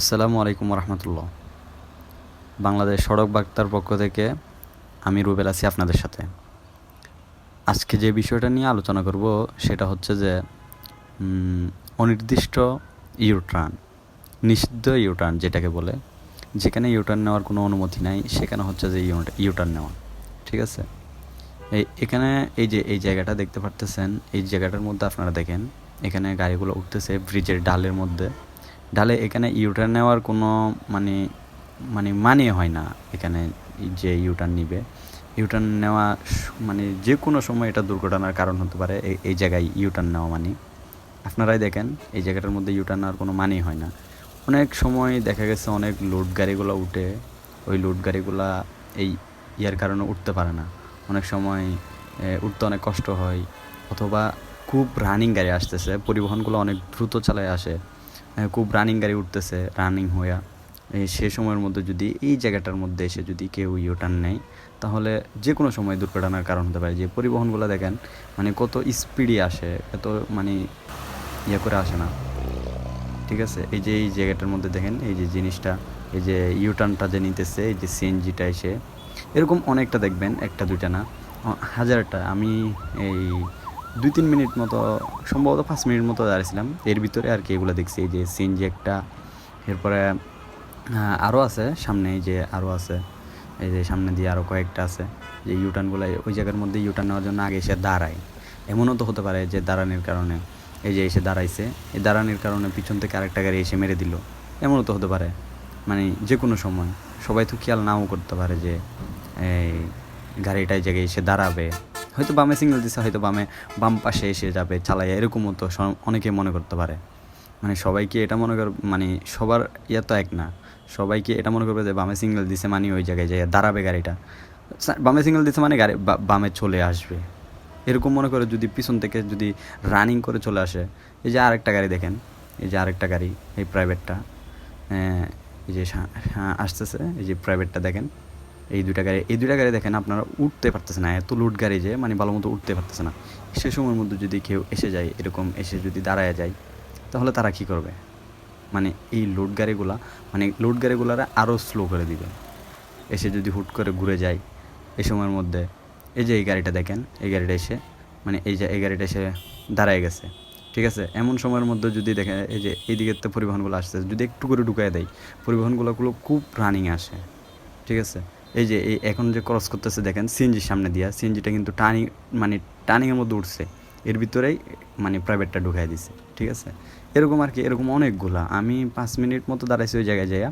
আসসালামু আলাইকুম রহমতুল্লাহ বাংলাদেশ সড়ক বার্তার পক্ষ থেকে আমি রুবেল আছি আপনাদের সাথে। আজকে যে বিষয়টা নিয়ে আলোচনা করব সেটা হচ্ছে যে অনির্দিষ্ট ইউটার্ন, নিষিদ্ধ ইউটার্ন যেটাকে বলে, যেখানে ইউটার্ন নেওয়ার কোনো অনুমতি নাই, সেখানে হচ্ছে যে ইউটার্ন নেওয়া, ঠিক আছে? এই, এখানে এই যে, এই জায়গাটা দেখতে পারতেছেন, এই জায়গাটার মধ্যে আপনারা দেখেন, এখানে গাড়িগুলো উঠতেছে, ব্রিজের ডালের মধ্যে। ডালে এখানে ইউটার্ন নেওয়ার কোনো মানে মানে মানে হয় না এখানে যে ইউটার্ন নিবে। ইউটার্ন নেওয়া মানে যে কোনো সময় এটা দুর্ঘটনার কারণ হতে পারে এই জায়গায় ইউটার্ন নেওয়া মানে। আপনারাই দেখেন, এই জায়গাটার মধ্যে ইউটার্ন নেওয়ার কোনো মানেই হয় না। অনেক সময় দেখা গেছে অনেক লোড গাড়িগুলো উঠে, ওই লোড গাড়িগুলা এই ইয়ার কারণে উঠতে পারে না। অনেক সময় উঠতে অনেক কষ্ট হয়, অথবা খুব রানিং গাড়ি আসতেছে, পরিবহনগুলো অনেক দ্রুত চালায় আসে। খুব রানিং গাড়ি উঠতেছে রানিং হইয়া। সে সময়ের মধ্যে যদি, এই জায়গাটার মধ্যে এসে যদি কেউ ইউটার্ন নেয়, তাহলে যে কোনো সময় দুর্ঘটনার কারণ হতে পারে। যে পরিবহনগুলো দেখেন মানে কত স্পিডে আসে, এত মানে ইয়ে করে আসে না। ঠিক আছে? এই যে, এই জায়গাটার মধ্যে দেখেন, এই যে জিনিসটা, এই যে ইউটার্নটা যে নিতেছে, এই যে সিএনজিটা এসে, এরকম অনেকটা দেখবেন, একটা, দুইটা না হাজারটা। আমি এই দুই তিন মিনিট মতো, সম্ভবত পাঁচ মিনিট মতো দাঁড়িয়েছিলাম এর ভিতরে আর কি এগুলো দেখছি, এই যে সিএনজি একটা, এরপরে আরও আছে, সামনে এই যে আরও আছে, এই যে সামনে দিয়ে আরও কয়েকটা আছে, যে ইউটার্নগুলো ওই জায়গার মধ্যে ইউটার্ন নেওয়ার জন্য আগে এসে দাঁড়ায়। এমনও তো হতে পারে যে দাঁড়ানোর কারণে, এই যে এসে দাঁড়াইছে, এই দাঁড়ানোর কারণে পিছন থেকে আরেকটা গাড়ি এসে মেরে দিল। এমনও তো হতে পারে মানে যে কোনো সময়। সবাই তো খেয়াল নাও করতে পারে যে, এই গাড়িটা এই জায়গায় এসে দাঁড়াবে। হয়তো বামে সিগন্যাল দিছে হয়তো বামে বাম পাশে এসে যাবে চালাই এরকমও তো অনেকে মনে করতে পারে। মানে সবাইকে এটা মনে কর মানে সবার ইয়া তো এক না। সবাইকে এটা মনে করবে যে বামে সিগন্যাল দিছে মানে ওই জায়গায় যে দাঁড়াবে গাড়িটা? বামে সিগন্যাল দিছে মানে গাড়ি বামে চলে আসবে। এরকম মনে করে যদি পিছন থেকে যদি রানিং করে চলে আসে এই যে আরেকটা গাড়ি দেখেন এই যে আরেকটা গাড়ি এই প্রাইভেটটা এই যে হ্যাঁ, আসতেছে এই যে প্রাইভেটটা দেখেন। এই দুইটা গাড়ি, এই দুইটা গাড়ি দেখেন আপনারা উঠতে পারতেছে না, এত লুট গাড়ি যে মানে ভালো মতো উঠতে পারতেছে না। সে সময়ের মধ্যে যদি কেউ এসে যায়, এরকম এসে যদি দাঁড়ায় যায়, তাহলে তারা কি করবে? মানে এই লোড গাড়িগুলা মানে লোড গাড়িগুলারা আরও স্লো করে দিবে। এসে যদি হুট করে ঘুরে যায়, এই সময়ের মধ্যে, এই যে এই গাড়িটা দেখেন, এই গাড়িটা এসে মানে এই যে এই গাড়িটা এসে দাঁড়ায় গেছে, ঠিক আছে? এমন সময়ের মধ্যে যদি দেখে, এই যে এই দিকের তো পরিবহনগুলো আসছে যদি একটু করে ঢুকায় দেয় পরিবহনগুলোগুলো খুব রানিং আসে, ঠিক আছে? এই যে, এই এখন যে ক্রস করতেছে দেখেন সিএনজির সামনে দিয়া সিএনজিটা কিন্তু টার্নিং মানে টার্নিংয়ের মধ্যে উঠছে। এর ভিতরেই মানে প্রাইভেটটা ঢুকাই দিছে, ঠিক আছে? এরকম আর কি, এরকম অনেকগুলা। আমি পাঁচ মিনিট মতো দাঁড়াইছি ওই জায়গায় যাইয়া।